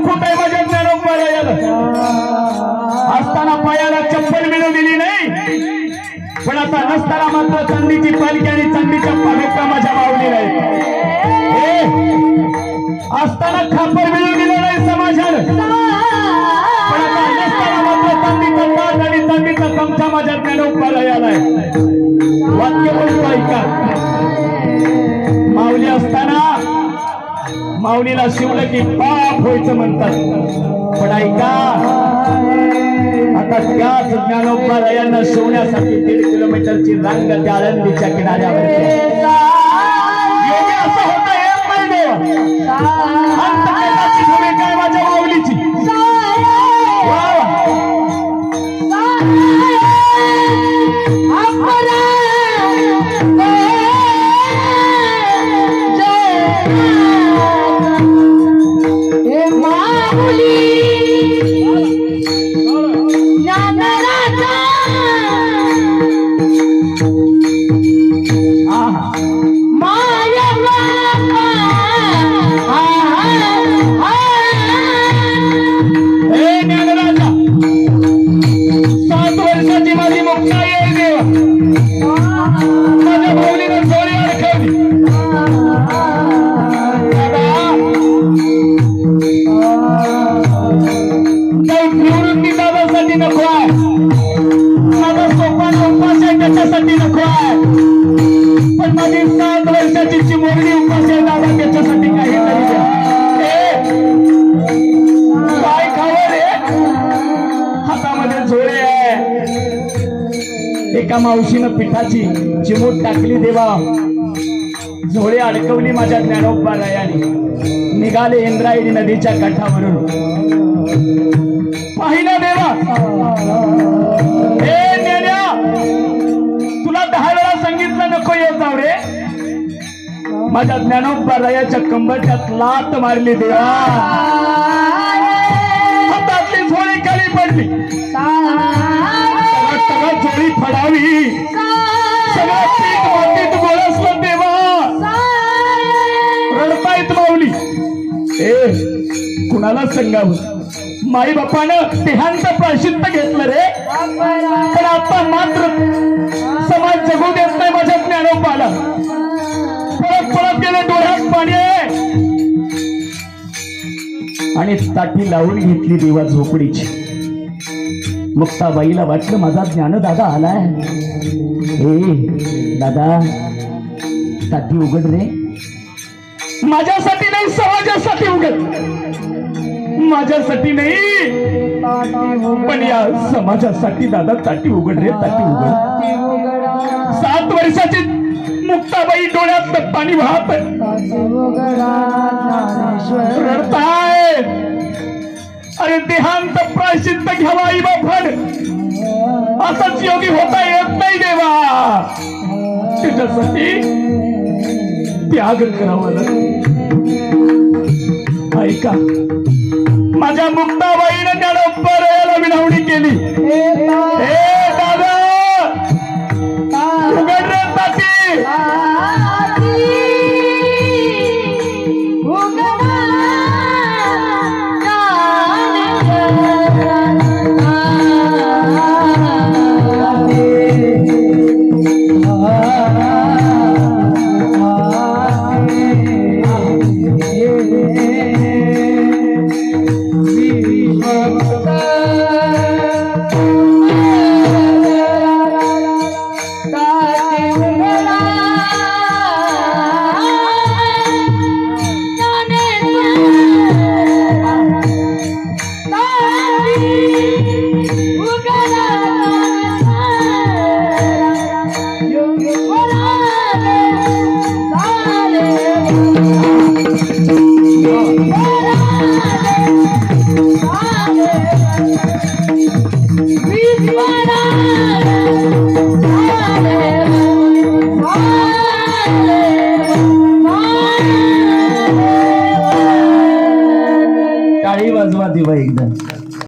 मुकुट आहे माझ्या ज्ञानोब महाराजाला असताना पायाला चप्पल मिळवलेली नाही. पण आता नसताना मात्र चांदीची पालखी आणि चांदीच्या पालख्या माझ्या मावली नाही असताना खापर मिळवलेलं नाही समाजानं. माझ्या त्याने उपालाय वाक्य बोलतो ऐका. माऊली असताना माऊलीला शिवलं की पाप व्हायचं म्हणतात. पण ऐका आता त्याच ज्ञानोपालयांना शिवण्यासाठी दीड किलोमीटरची रांग त्या आळंदीच्या किनाऱ्यावर असं होतं एका मावशीनं पिठाची चिमूट टाकली देवा. झोळे अडकवली माझ्या ज्ञानोपारायाने निघाले इंद्रायणी नदीच्या काठावरून. पाहिलं देवा. हे तुला दहा वेळा सांगितलं नको येत रे माझ्या ज्ञानोपारायाच्या कंबरच्यात लात मारली देवा. ए कुणाला सांगावं माई बापानं देहांचं प्राशित्य घेतलं रे. पण आता मात्र समाज जगू देत नाही माझ्या ज्ञानोपाला. परत परत गेले डोळ्यात पाणी आणि ताटी लावून घेतली देवा झोपडीची. मुक्ताबाईला वाटलं माझा ज्ञान दादा आलाय. ए दादा ताटी उघड रे. माझ्यासाठी नाही समाजासाठी उघड माझ्यासाठी नाही. पण या समाजासाठी दादा ताटी उघड रे ताटी उघड. सात वर्षाची मुक्ताबाई डोळ्यात पाणी वाहत रडताय. अरे देहांत प्रायश्चित्त घ्यावा आई बापड. असाच योगी होता येत नाही देवा. त्याच्यासाठी त्याग करावा लागतो ऐका. माझ्या मुक्ताबाईनं त्याला पर्याला विनवणी केली. Música